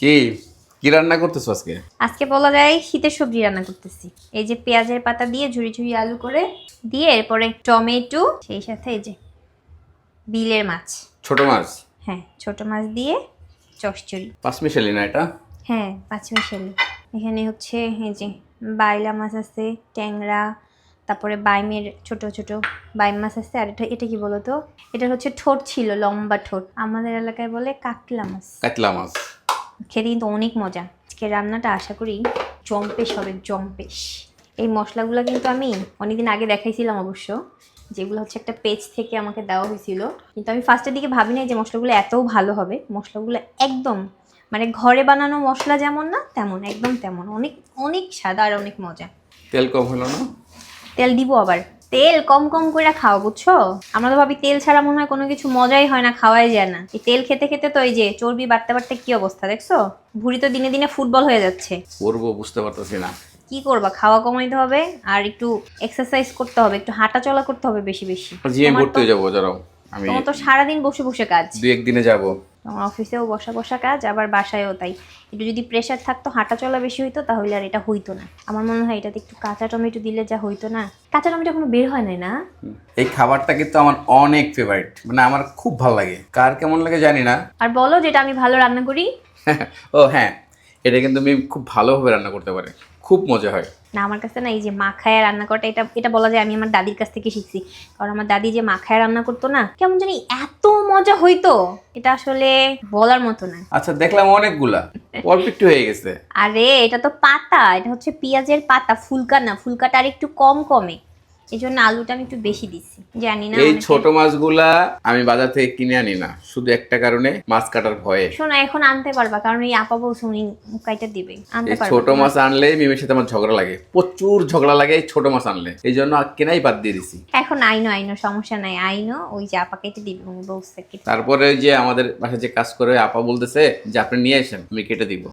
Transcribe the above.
কি? কি রান্না করতেছো আজকে? আজকে বলা যায় শীতের সবজি রান্না করতেছি। এই যে পেঁয়াজের পাতা দিয়ে ঝুড়ি ঝুড়ি আলু করে দিয়ে এরপরে টমেটো সেই সাথে এই যে বিলের মাছ। ছোট মাছ? হ্যাঁ ছোট মাছ দিয়ে চচ্চড়ি। পাঁচ মিশালি না এটা? হ্যাঁ পাঁচ মিশালি এখানে হচ্ছে এই যে বাইলা মাছ আছে ট্যাংরা তারপরে বাইমের ছোট ছোট বাইম মাছ আছে আর এটা এটা কি বলতো? এটা হচ্ছে ঠোঁট ছিল লম্বা ঠোঁট। আমাদের এলাকায় বলে কাতলা মাছ। কাতলা মাছ। খেতে কিন্তু অনেক মজা। আজকে রান্নাটা আশা করি জম্পেশ হবে জম্পেশ। এই মশলাগুলো কিন্তু আমি অনেকদিন আগে দেখাইছিলাম অবশ্য যেগুলো হচ্ছে একটা পেজ থেকে আমাকে দেওয়া হয়েছিল। কিন্তু আমি ফার্স্টের দিকে ভাবি নাই যে মশলাগুলো এতও ভালো হবে। মশলাগুলো একদম মানে ঘরে বানানো মশলা যেমন না তেমন একদম তেমন। অনেক অনেক স্বাদ আর অনেক মজা। তেল কম হলো না? তেল দিব আবার। তেল কম কম করে খাওয়া বুঝছ? আমরা তো ভাবি তেল ছাড়া মনে হয় কোনো কিছু মজাই হয় না খাওয়াই যায় না। এই তেল খেতে খেতে তো এই যে চর্বি বাড়তে বাড়তে কি অবস্থা দেখছ? ভুড়ি তো দিনে দিনে ফুটবল হয়ে যাচ্ছে। করব বুঝতে পারতেছি না। কি করবা খাওয়া কমাইতে হবে আর একটু এক্সারসাইজ করতে হবে একটু হাঁটা চলা করতে হবে বেশি বেশি। জিএম করতে যাব যারাও আমি তোমার তো সারাদিন বসে বসে কাজ। দুই একদিনে যাব। তোমার অফিসেও বসা বসা কাজ আবার বাসায়ও তাই। একটু যদি প্রেশার থাকতো হাঁটা চলা বেশি হইতো তাহলে আর এটা হইতো না। আমার মনে হয় এটাতে একটু কাঁচা টমেটো দিলে যা হইতো না। কাঁচা টমেটো এখনও বের হয় নাই না? এই খাবারটা কিন্তু আমার অনেক ফেভারিট মানে আমার খুব ভালো লাগে। কার কেমন লাগে জানি না। আর বলো যেটা আমি ভালো রান্না করি। ও হ্যাঁ। এটা কিন্তু আমি খুব ভালোভাবে রান্না করতে পারি। খুব মজা হয়। না আমার কাছে না এই যে মাখায় রান্না করাটা এটা এটা বলা যায় আমি আমার দাদির কাছ থেকে শিখছি। কারণ আমার দাদি যে মাখায় রান্না করতো না কেমন জানি এত মজা হইতো এটা আসলে বলার মতো না। আচ্ছা দেখলাম অনেকগুলা। অল্প একটু হয়ে গেছে। আরে এটা তো পাতা এটা হচ্ছে পেঁয়াজের পাতা ফুলকা না ফুলকাটা আর একটু কম কমে। এই জন্য আলুটা আমি একটু বেশি দিচ্ছি। জানি না এই ছোট মাছগুলা আমি বাজার থেকে কিনে আনি না। শুধু একটা কারণে মাছ কাটার ভয়ে। শোনো এখন আনতে পারবা কারণ এই আপা বলছে উনি কাইটা দিবে। আনতে এই পারবা ছোট মাছ আনলে মিমের সাথে আমার ঝগড়া লাগে। প্রচুর ঝগড়া লাগে এই ছোট মাছ আনলে। এই জন্য আর কেনাই বাদ দিয়ে দিছি। এখন আইনো আইনো সমস্যা নাই। আইনো ওই যে আপা কেটে দিবে উনি বলছে কেটে তারপরে ওই যে আমাদের বাসায় যে কাজ করে আপা বলতেছে যে আপনি নিয়ে আসেন আমি কেটে দিব।